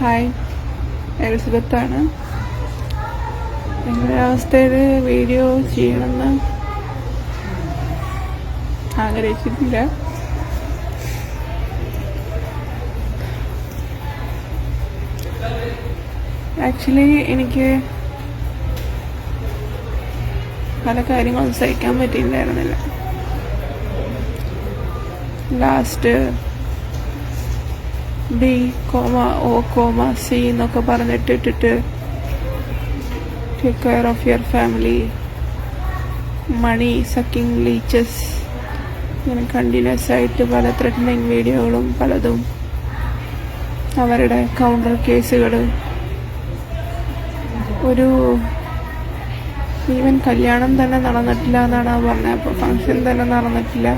Hi എലിസബത്താണ്. നിങ്ങളുടെ അവസ്ഥയിൽ video ചെയ്യണമെന്ന് ആഗ്രഹിച്ചിട്ടില്ല. ആക്ച്വലി എനിക്ക് പല കാര്യങ്ങളും സഹിക്കാൻ പറ്റിയിട്ടുണ്ടായിരുന്നില്ല. Last B comma O comma C എന്നൊക്കെ പറഞ്ഞിട്ട് ഇട്ടിട്ട് take care of your family money sucking leeches ഇങ്ങനെ കണ്ടിന്യൂസ് ആയിട്ട് പല ത്രെറ്റനിങ് വീഡിയോകളും പലതും അവരുടെ കൗണ്ടർ കേസുകൾ ഒരു ഈവൻ കല്യാണം തന്നെ നടന്നിട്ടില്ല എന്നാണ് പറഞ്ഞത്. അപ്പോൾ ഫങ്ഷൻ തന്നെ നടന്നിട്ടില്ല.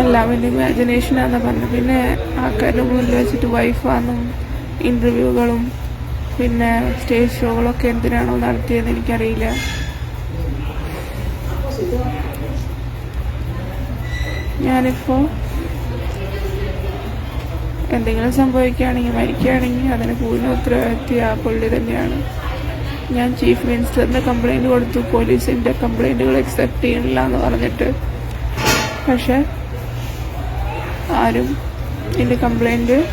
എല്ലാവരും ഇമാജിനേഷനാന്ന് പറഞ്ഞു പിന്നെ ആൾക്കാരുടെ മുന്നിൽ വെച്ചിട്ട് വൈഫാന്നും ഇന്റർവ്യൂകളും പിന്നെ സ്റ്റേജ് ഷോകളൊക്കെ എന്തിനാണോ നടത്തിയതെന്ന് എനിക്കറിയില്ല. ഞാനിപ്പോൾ എന്തെങ്കിലും സംഭവിക്കുകയാണെങ്കിൽ മരിക്കുകയാണെങ്കിൽ അതിന് പൂർണ ഉത്തരവാദിത്വം ആ പുള്ളി തന്നെയാണ്. ഞാൻ ചീഫ് മിനിസ്റ്ററിന് കംപ്ലൈന്റ് കൊടുത്തു പോലീസിന്റെ കംപ്ലൈന്റുകൾ അക്സെപ്റ്റ് ചെയ്യണില്ല എന്ന് പറഞ്ഞിട്ട്. പക്ഷെ ആരും എന്റെ കംപ്ലൈന്റ്.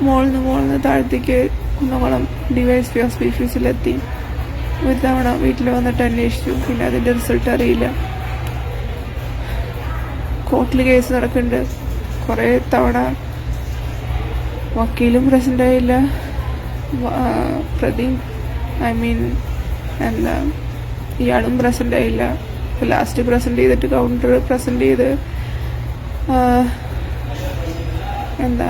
മോളിൽ നിന്ന് മോളിൽ നിന്ന് താഴത്തേക്ക് കുന്നോളം ഡിവൈസ് പി ഓഫീസിലെത്തി ഒരു തവണ വീട്ടിൽ വന്നിട്ട് അന്വേഷിച്ചു. പിന്നെ അതിന്റെ റിസൾട്ട് അറിയില്ല. കോർട്ടിൽ കേസ് നടക്കുന്നുണ്ട്. കുറേ തവണ വക്കീലും പ്രസന്റ് ആയില്ല വ- ഐ മീൻ എന്താ ഇയാളും പ്രസന്റ് ആയില്ല. ലാസ്റ്റ് പ്രസന്റ് ചെയ്തിട്ട് കൗണ്ടർ പ്രസന്റ് ചെയ്ത് എന്താ?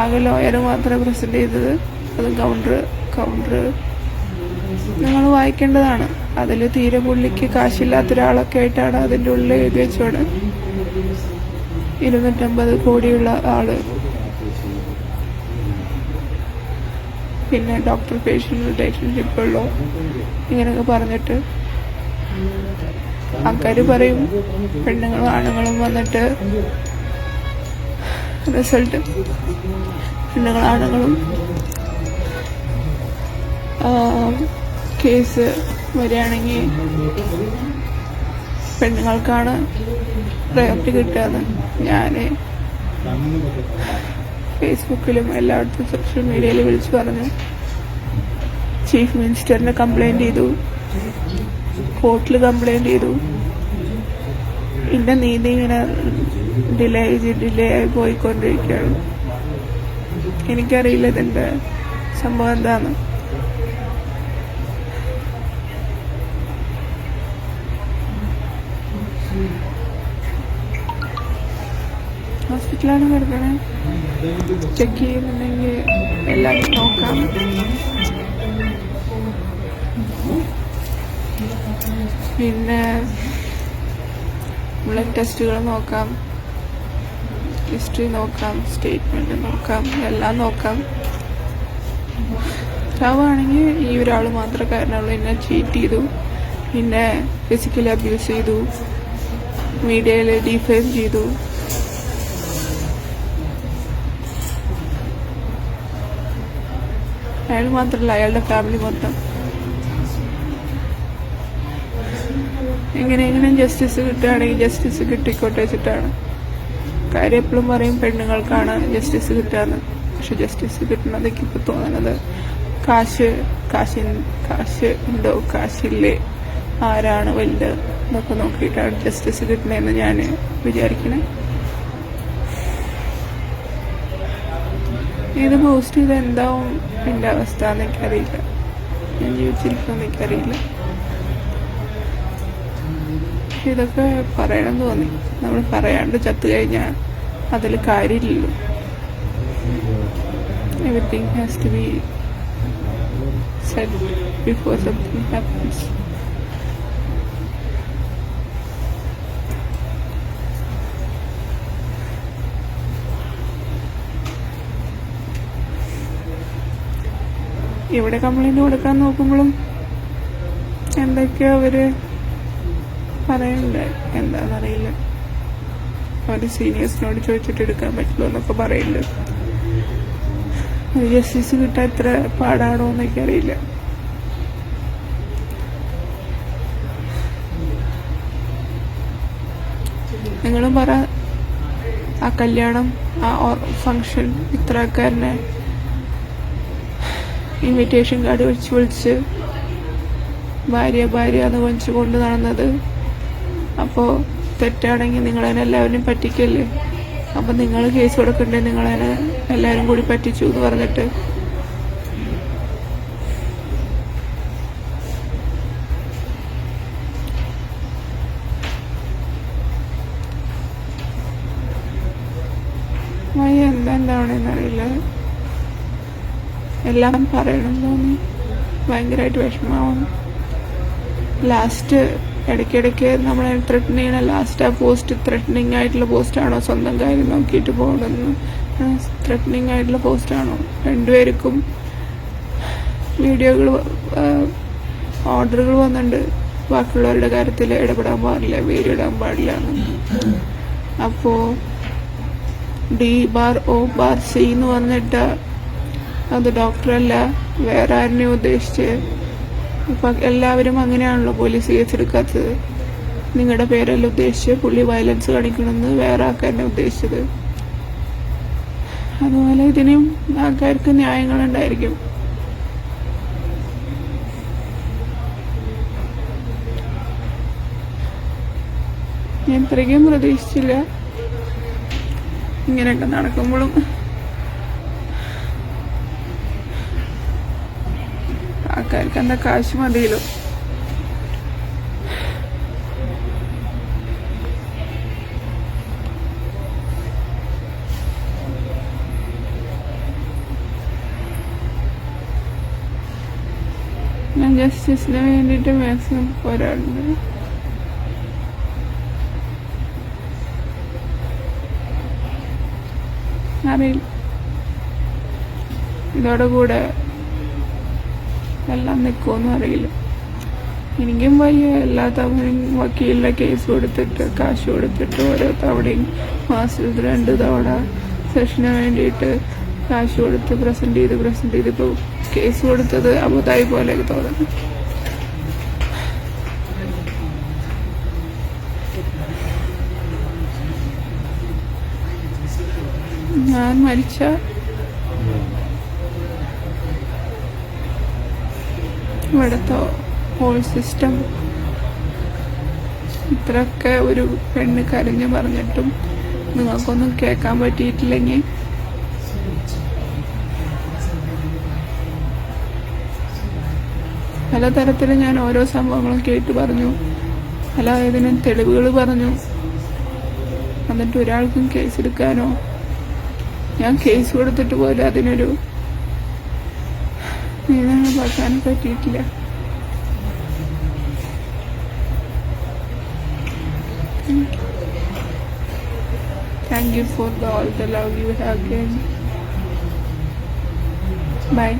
ആകെ ലോയർ മാത്രമേ പ്രസന്റ് ചെയ്തത്. അത് കൗണ്ടർ കൗണ്ടർ നിങ്ങൾ വായിക്കേണ്ടതാണ്. അതിൽ തീരെ പുള്ളിക്ക് കാശില്ലാത്ത ഒരാളൊക്കെ ആയിട്ടാണ് അതിന്റെ ഉള്ളിൽ എഴുതി വെച്ചോട് ഇരുന്നൂറ്റമ്പത് കോടിയുള്ള ആൾ. പിന്നെ ഡോക്ടർ പേഷ്യന്റ് റിലേഷൻഷിപ്പ് ഉള്ളോ? ഇങ്ങനെയൊക്കെ പറഞ്ഞിട്ട് ആൾക്കാർ പറയും പെണ്ണുങ്ങളും ആണുങ്ങളും വന്നിട്ട് റിസൾട്ട് പെണ്ണുങ്ങളും ആണുങ്ങളും കേസ് വരികയാണെങ്കിൽ പെണ്ണുങ്ങൾക്കാണ് പ്രയോറിറ്റി കിട്ടുക ഞാൻ ഫേസ്ബുക്കിലും എല്ലായിടത്തും സോഷ്യൽ മീഡിയയിൽ വിളിച്ചു പറഞ്ഞു ചീഫ് മിനിസ്റ്ററിനെ കംപ്ലൈന്റ് ചെയ്തു. കോർട്ടിൽ കംപ്ലൈന്റ് ചെയ്തു. എന്റെ നീതി ഇങ്ങനെ ഡിലേ ചെയ്ത് ഡിലേ ആയി പോയിക്കൊണ്ടിരിക്കുകയാണ്. എനിക്കറിയില്ല ഇതിന്റെ സംഭവം എന്താണെന്ന് ഹോസ്പിറ്റലാണ് കിടക്കണേ. ചെക്ക് ചെയ്യുന്നുണ്ടെങ്കിൽ എല്ലാവരും നോക്കാം. പിന്നെ ബ്ലഡ് ടെസ്റ്റുകൾ നോക്കാം. ഹിസ്റ്ററി നോക്കാം സ്റ്റേറ്റ്മെന്റ് നോക്കാം എല്ലാം നോക്കാം. ചാവാണെങ്കിൽ ഈ ഒരാൾ മാത്രമേ കാരണമുള്ളൂ എന്നെ ചീറ്റ് ചെയ്തു. പിന്നെ ഫിസിക്കലി അബ്യൂസ് ചെയ്തു. മീഡിയയിൽ ഡിഫെയിം ചെയ്തു. അയാൾ മാത്രമല്ല അയാളുടെ ഫാമിലി മൊത്തം. എങ്ങനെയെങ്കിലും ജസ്റ്റിസ് കിട്ടുകയാണെങ്കിൽ ജസ്റ്റിസ് കിട്ടിക്കോട്ടെ വെച്ചിട്ടാണ്. കാര്യം എപ്പോഴും പറയും പെണ്ണുങ്ങൾക്കാണ് ജസ്റ്റിസ് കിട്ടുകയെന്ന്. പക്ഷെ ജസ്റ്റിസ് കിട്ടുന്നത് ഇപ്പൊ തോന്നുന്നത് കാശ് കാശ് കാശ് ഉണ്ടോ? കാശില്ലേ? ആരാണ് വലുത്? എന്നൊക്കെ നോക്കിയിട്ടാണ് ജസ്റ്റിസ് കിട്ടണതെന്ന് ഞാൻ വിചാരിക്കണേ. ഇത് പോസ്റ്റ് ചെയ്ത് എന്താവും എന്റെ അവസ്ഥ എനിക്കറിയില്ല ഞാൻ ജീവിച്ചിരിക്കുമെന്ന് എനിക്കറിയില്ല ഇതൊക്കെ പറയണം തോന്നി. നമ്മൾ പറയാണ്ട് ചത്തു കഴിഞ്ഞാൽ അതിൽ കാര്യമില്ലല്ലോ. Everything has to be set before something happens ഇവിടെ കംപ്ലൈന്റ് കൊടുക്കാൻ നോക്കുമ്പോഴും എന്തൊക്കെയോ അവർ പറയുന്നുണ്ട് എന്താണെന്നറിയില്ല അവർ സീനിയേഴ്സിനോട് ചോദിച്ചിട്ട് എടുക്കാൻ പറ്റുള്ളൂ എന്നൊക്കെ പറയുന്നുണ്ട് ജസ്റ്റിസ് കിട്ടാൻ എത്ര പാടാണോ എന്നൊക്കെ അറിയില്ല. നിങ്ങളും പറ ആ കല്യാണം ആ ഫങ്ഷൻ ഇത്ര ആൾക്കാരനെ ഇൻവിറ്റേഷൻ കാർഡ് വെച്ച് വിളിച്ച് ഭാര്യ ഭാര്യ എന്ന് വിളിച്ച് കൊണ്ട് നടന്നത്. അപ്പോൾ തെറ്റാണെങ്കിൽ നിങ്ങളതിനെ എല്ലാവരും പറ്റിക്കല്ലേ? അപ്പം നിങ്ങൾ കേസ് കൊടുക്കണ്ടേ? നിങ്ങളതിനെ എല്ലാവരും കൂടി പറ്റിച്ചു എന്ന് പറഞ്ഞിട്ട്. എന്താണെന്നറിയില്ല എല്ലാം തോന്നി ഭയങ്കരമായിട്ട് വിഷമമാവും. ലാസ്റ്റ് ഇടയ്ക്കിടയ്ക്ക് നമ്മൾ ത്രെട്ടൻ ചെയ്യണ ലാസ്റ്റ് ആ പോസ്റ്റ് ത്രെട്ടനിങ് ആയിട്ടുള്ള പോസ്റ്റാണോ സ്വന്തം കാര്യം നോക്കിയിട്ട് പോകണമെന്ന് ത്രെട്ടനിങ് ആയിട്ടുള്ള പോസ്റ്റാണോ രണ്ടുപേർക്കും വീഡിയോകൾ ഓർഡറുകൾ വന്നിട്ടുണ്ട് ബാക്കിയുള്ളവരുടെ കാര്യത്തിൽ ഇടപെടാൻ പാടില്ല ഇടാൻ പാടില്ല അപ്പോ അപ്പോൾ D bar O bar C എന്ന് വന്നിട്ട് അത് ഡോക്ടറല്ല വേറെ ആരെയും ഉദ്ദേശിച്ച്? ഇപ്പൊ എല്ലാവരും അങ്ങനെയാണല്ലോ പോലീസ് കേസെടുക്കാത്തത് നിങ്ങളുടെ പേരല്ല ഉദ്ദേശിച്ച്? പുള്ളി വയലൻസ് കാണിക്കണമെന്ന് വേറെ ആൾക്കാരനെ ഉദ്ദേശിച്ചത്. അതുപോലെ ഇതിനും ആൾക്കാർക്ക് ന്യായങ്ങളുണ്ടായിരിക്കും. ഞാൻ ഇത്രയ്ക്കും പ്രതീക്ഷിച്ചില്ല. ഇങ്ങനെയൊക്കെ നടക്കുമ്പോഴും ആൾക്കാർക്ക് എന്താ കാശ് മതിയല്ലോ? ഞാൻ ജസ്റ്റിസിന് വേണ്ടിയിട്ട് മാക്സിമം പോരാടുന്നത് അറിയില്ല. ഇതോടെ കൂടെ എല്ലാം നിൽക്കുമെന്നും അറിയില്ല. എനിക്കും വയ്യ. എല്ലാ തവണയും വക്കീലിന്റെ കേസ് കൊടുത്തിട്ട് കാശ് കൊടുത്തിട്ട് ഓരോ തവണയും മാസത്തിൽ രണ്ട് തവണ സെഷന് വേണ്ടിയിട്ട് കാശ് കൊടുത്ത് പ്രസന്റ് ചെയ്ത് പ്രസന്റ് ചെയ്ത് ഇപ്പോൾ കേസ് കൊടുത്തത് അബുദായി പോലെ തോന്നുന്നു. ഞാൻ മരിച്ച ഇവിടുത്തെ ഹോൾ സിസ്റ്റം ഇത്രയൊക്കെ ഒരു പെണ്ണ് കരഞ്ഞു പറഞ്ഞിട്ടും നിങ്ങൾക്കൊന്നും കേൾക്കാൻ പറ്റിയിട്ടില്ലെങ്കിൽ പലതരത്തിൽ ഞാൻ ഓരോ സംഭവങ്ങളും കേട്ട് പറഞ്ഞു. പല ഇതിനും തെളിവുകൾ പറഞ്ഞു. എന്നിട്ട് ഒരാൾക്കും കേസെടുക്കാനോ ഞാൻ കേസ് കൊടുത്തിട്ട് പോലും അതിനൊരു इन्होंने भगवान का जीत लिया Thank you for the, all the love you have given. Bye.